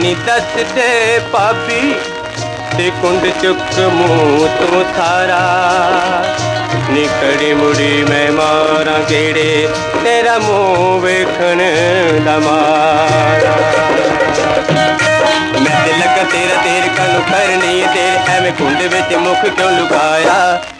ਦੱਸ ਦੇ ਭਾਬੀ, ਤੇ ਕੁੰਡ ਚੁੱਕ ਮੂੰਹ ਤੂੰ ਥਾਰਾ। ਨਿਕੜੀ ਮੁੜੀ ਮੈਂ ਮਾਰਾਂ ਗੇੜੇ, ਤੇਰਾ ਮੂੰਹ ਵੇਖਣ ਦਾ ਮਾਰਾ। ਮੈਂ ਤੇ ਲੱਗਾ ਤੇਰਾ ਤੇਰ ਕਾਨੂੰ ਕਰਨੀ ਤੇਰੇ, ਐਵੇਂ ਕੁੰਡ ਵਿੱਚ ਮੁਖ ਕਿਉਂ ਲੁਕਾਇਆ?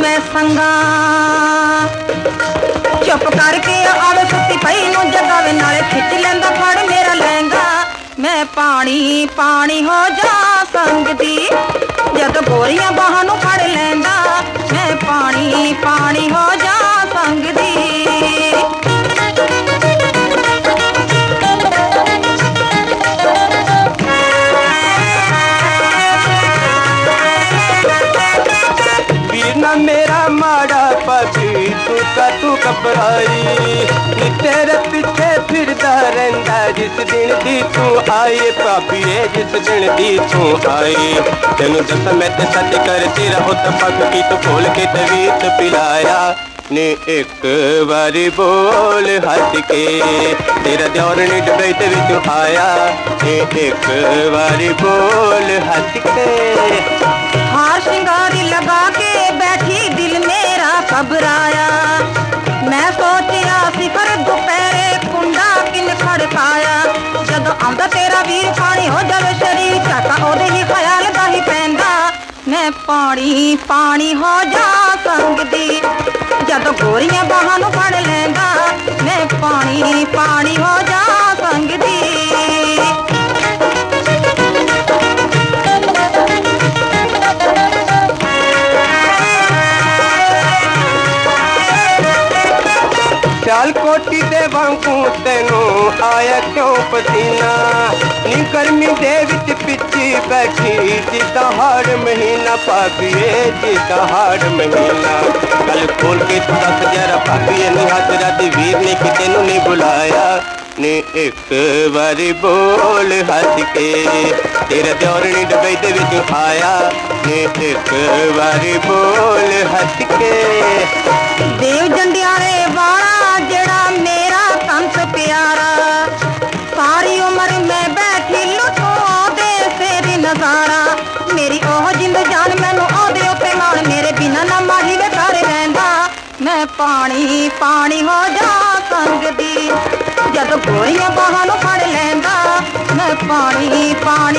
ਮੈਂ ਸੰਗਾ। ਚੁੱਪ ਕਰਕੇ ਆਵੇ ਸੁੱਤੀ ਪਈ ਨੂੰ ਜਗਾਵੇ, ਨਾਲੇ ਖਿੱਚ ਲੈਂਦਾ ਫੜ ਮੇਰਾ ਲਹਿੰਗਾ। ਮੈਂ ਪਾਣੀ ਪਾਣੀ ਹੋ ਜਾ ਸੰਗਦੀ, ਜਦ ਬੋਰੀਆਂ ਬਾਹਾਂ ਨੂੰ ਫੜ ਲੈਂਦਾ। ਘਬਰਾਈ ਨੀ ਤੇਰੇ ਪਿੱਛੇ ਫਿਰਦਾ ਰਹਿੰਦਾ ਜਿਸ ਦਿਨ ਦੀ ਤੂੰ ਆਈ ਭਾਬੀ ਏ ਜਿਸ ਦਿਨ ਦੀ ਤੂੰ ਆਈ ਤੈਨੂੰ ਦੱਸ ਮੈਂ ਤੇ ਸੱਚ ਕਰ ਤੇਰਾ ਹੁੱਤ ਪੱਕ ਕੀ ਤੂੰ ਖੋਲ ਕੇ ਤੇ ਵੀਤ ਪਿਲਾਇਆ ਨੀ ਇੱਕ ਵਾਰੀ ਬੋਲ ਹੱਸ ਕੇ ਤੇਰਾ ਦਿਓਰ ਨੀ ਡਬੇ ਤੇ ਵਿੱਚ ਆਇਆ ਨੀ ਇੱਕ ਵਾਰੀ ਬੋਲ ਹੱਸ ਕੇ ਹਾਰ ਸ਼ਿੰਗਾਰੀ ਲਗਾ ਕੇ ਬੈਠੀ ਦਿਲ ਮੇਰਾ ਘਬਰਾਇਆ ਆਉਂਦਾ ਤੇਰਾ ਵੀਰ ਪਾਣੀ ਹੋ ਜਾਵੇ ਸ਼ਰੀਰ ਚਾਕਾ ਉਹਦੇ ਹੀ ਖਿਆਲ ਦਾ ਹੀ ਪੈਂਦਾ ਮੈਂ ਪਾਣੀ ਪਾਣੀ ਹੋ ਜਾ ਸੰਗਦੀ ਜਦੋਂ ਗੋਰੀਆਂ ਬਾਹਾਂ ਨੂੰ ਫੜ ਲੈਂਦਾ ਮੈਂ ਪਾਣੀ ਪਾਣੀ ਹੋ ਜਾ ਸੰਗਦੀ ਚਾਲ ਕੋਟੀ ਦੇ ਵਾਂਗੂ ਤੈਨੂੰ ਆਇਆ ਕਿਉਂ ਪਸੀਨਾ ਨੀ ਗਰਮੀ ਦੇ ਵਿੱਚ ਪਿੱਛੇ ਬੈਠੀ ਜਿੱਦਾਂ ਹਾੜ ਮਹੀਨਾ ਪਾਪੀਏ ਜਿੱਦਾਂ ਹਾੜ ਮਹੀਨਾ ਕੱਲ ਖੋਲ ਕੇ ਤੂੰ ਦੱਸ ਜਰਾ ਪਾਪੀਏ ਨੀ ਹੱਥ ਰਾਤੀ ਵੀਰ ਨੇ ਕਿਤੇ ਨੂੰ ਨਹੀਂ ਬੁਲਾਇਆ ਨੀ ਇੱਕ ਵਾਰੀ ਬੋਲ ਹੱਸ ਕੇ ਤੇਰਾ ਦਿਓਰ ਨੀ ਡੱਬੇ ਦੇ ਵਿੱਚ ਆਇਆ ਨੀ ਇੱਕ ਵਾਰੀ ਬੋਲ ਹੱਸ ਕੇ ਦੇਵ पानी पानी हो जा संग दी जद कोई बहन फड़ लेंदा मैं पानी पानी